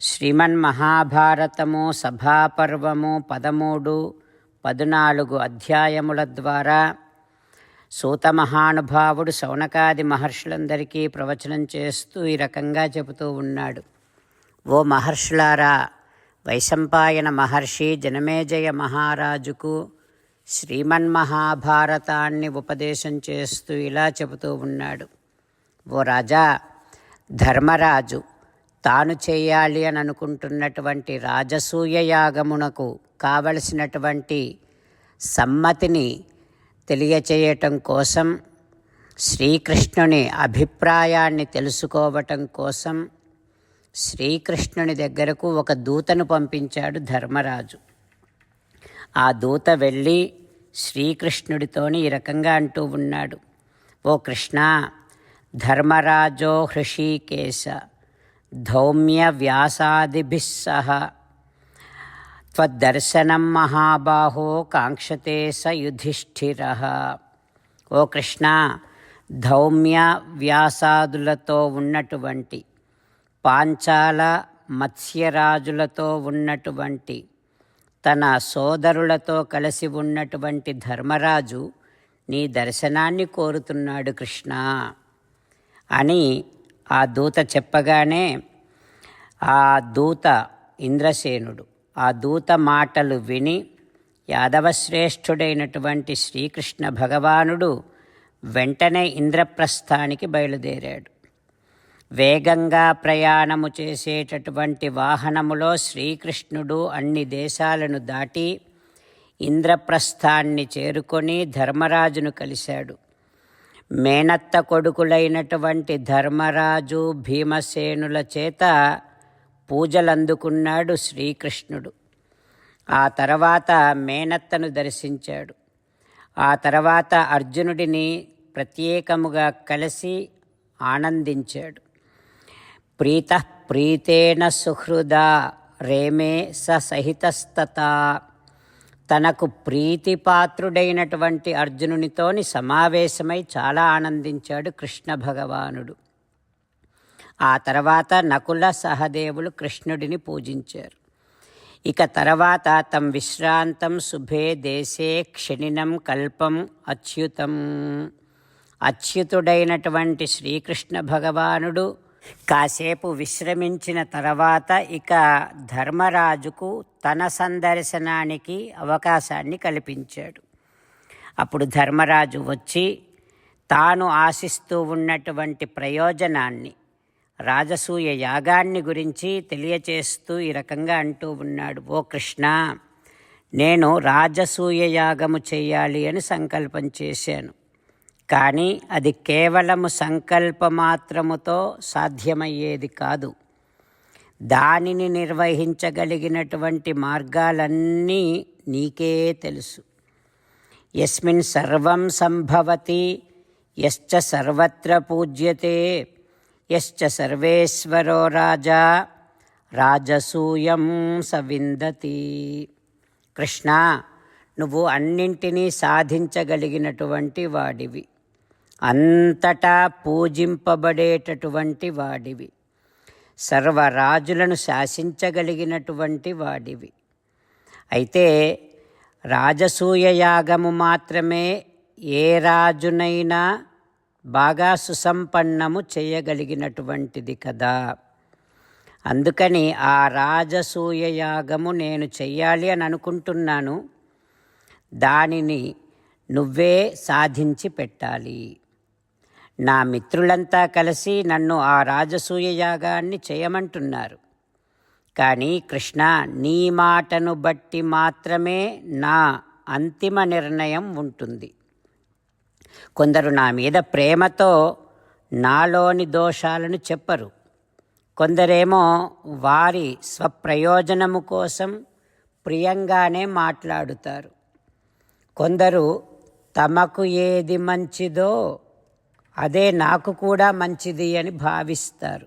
శ్రీమన్మహాభారతము సభాపర్వము పదమూడు పద్నాలుగు అధ్యాయముల ద్వారా సూత మహానుభావుడు శౌనకాది మహర్షులందరికీ ప్రవచనం చేస్తూ ఈ రకంగా చెబుతూ ఉన్నాడు. ఓ మహర్షులారా వైశంపాయన మహర్షి జనమేజయ మహారాజుకు శ్రీమన్మహాభారతాన్ని ఉపదేశం చేస్తూ ఇలా చెబుతూ ఉన్నాడు. ఓ రాజా ధర్మరాజు తాను చేయాలి అని అనుకుంటున్నటువంటి రాజసూయ యాగమునకు కావలసినటువంటి సమ్మతిని తెలియచేయటం కోసం శ్రీకృష్ణుని అభిప్రాయాన్ని తెలుసుకోవటం కోసం శ్రీకృష్ణుని దగ్గరకు ఒక దూతను పంపించాడు ధర్మరాజు. ఆ దూత వెళ్ళి శ్రీకృష్ణుడితోని ఈ రకంగా అంటూ ఉన్నాడు. ఓ కృష్ణ ధర్మరాజో హృషీకేశ ధౌమ్య వ్యాసాదిభిస్సహ త్వద్దర్శనం మహాబాహో కాంక్షతే స యుధిష్ఠిర ఓ కృష్ణ ధౌమ్య వ్యాసాదులతో ఉన్నటువంటి పాంచాల మత్స్యరాజులతో ఉన్నటువంటి తన సోదరులతో కలిసి ఉన్నటువంటి ధర్మరాజు నీ దర్శనాన్ని కోరుతున్నాడు కృష్ణ అని ఆ దూత చెప్పగానే ఆ దూత ఇంద్రసేనుడు ఆ దూత మాటలు విని యాదవశ్రేష్ఠుడైనటువంటి శ్రీకృష్ణ భగవానుడు వెంటనే ఇంద్రప్రస్థానికి బయలుదేరాడు. వేగంగా ప్రయాణము చేసేటటువంటి వాహనములో శ్రీకృష్ణుడు అన్ని దేశాలను దాటి ఇంద్రప్రస్థాన్ని చేరుకొని ధర్మరాజును కలిశాడు. మేనత్త కొడుకులైనటువంటి ధర్మరాజు భీమసేనుల చేత పూజలందుకున్నాడు శ్రీకృష్ణుడు. ఆ తర్వాత మేనత్తను దర్శించాడు. ఆ తర్వాత అర్జునుడిని ప్రత్యేకముగా కలిసి ఆనందించాడు. ప్రీత ప్రీతేన సుహృదా రేమే స సహితస్తత తనకు ప్రీతిపాత్రుడైనటువంటి అర్జునునితోని సమావేశమై చాలా ఆనందించాడు కృష్ణ భగవానుడు. ఆ తర్వాత నకుల సహదేవులు కృష్ణుడిని పూజించారు. ఇక తర్వాత తం విశ్రాంతం శుభే దేశే క్షణినం కల్పం అచ్యుతం. అచ్యుతుడైనటువంటి శ్రీకృష్ణ భగవానుడు కాసేపు విశ్రమించిన తర్వాత ఇక ధర్మరాజుకు తన సందర్శనానికి అవకాశాన్ని కల్పించాడు. అప్పుడు ధర్మరాజు వచ్చి తాను ఆశిస్తూ ఉన్నటువంటి ప్రయోజనాన్ని రాజసూయ యాగాన్ని గురించి తెలియచేస్తూ ఈ రకంగా అంటూ ఉన్నాడు. ఓ కృష్ణ నేను రాజసూయ యాగము చేయాలి అని సంకల్పం చేశాను. కానీ అది కేవలము సంకల్పమాత్రముతో సాధ్యమయ్యేది కాదు. దానిని నిర్వహించగలిగినటువంటి మార్గాలన్నీ నీకే తెలుసు. యస్మిన్ సర్వం సంభవతి యశ్చ సర్వత్ర పూజ్యతే యశ్చ సర్వేశ్వరో రాజా రాజసూయం సవిందతి. కృష్ణ నువ్వు అన్నింటినీ సాధించగలిగినటువంటి వాడివి. అంతటా పూజింపబడేటటువంటి వాడివి. సర్వరాజులను శాసించగలిగినటువంటి వాడివి. అయితే రాజసూయ యాగము మాత్రమే ఏ రాజునైనా బాగా సుసంపన్నము చేయగలిగినటువంటిది కదా. అందుకని ఆ రాజసూయ యాగము నేను చెయ్యాలి అని అనుకుంటున్నాను. దానిని నువ్వే సాధించి పెట్టాలి. నా మిత్రులంతా కలిసి నన్ను ఆ రాజసూయ యాగాన్ని చేయమంటున్నారు. కానీ కృష్ణ నీ మాటను బట్టి మాత్రమే నా అంతిమ నిర్ణయం ఉంటుంది. కొందరు నా మీద ప్రేమతో నాలోని దోషాలను చెప్పరు. కొందరేమో వారి స్వప్రయోజనము కోసం ప్రియంగానే మాట్లాడుతారు. కొందరు తమకు ఏది మంచిదో అదే నాకు కూడా మంచిది అని భావిస్తారు.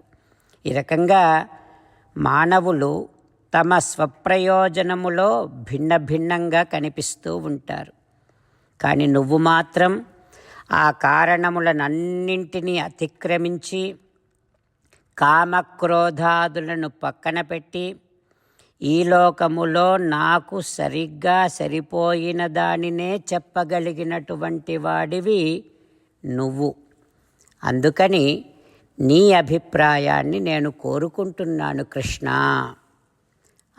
ఈ రకంగా మానవులు తమ స్వప్రయోజనములో భిన్న భిన్నంగా కనిపిస్తూ ఉంటారు. కానీ నువ్వు మాత్రం ఆ కారణములనన్నింటినీ అతిక్రమించి కామక్రోధాదులను పక్కన పెట్టి ఈ లోకములో నాకు సరిగ్గా సరిపోయిన దానినే చెప్పగలిగినటువంటి వాడివి నువ్వు. అందుకని నీ అభిప్రాయాన్ని నేను కోరుకుంటున్నాను కృష్ణ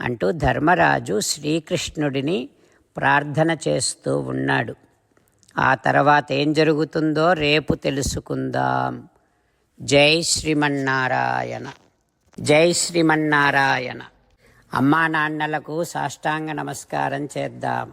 అంటూ ధర్మరాజు శ్రీకృష్ణుడిని ప్రార్థన చేస్తూ ఉన్నాడు. ఆ తర్వాత ఏం జరుగుతుందో రేపు తెలుసుకుందాం. జై శ్రీమన్నారాయణ. జై శ్రీమన్నారాయణ. అమ్మా నాన్నలకు సాష్టాంగ నమస్కారం చేద్దాం.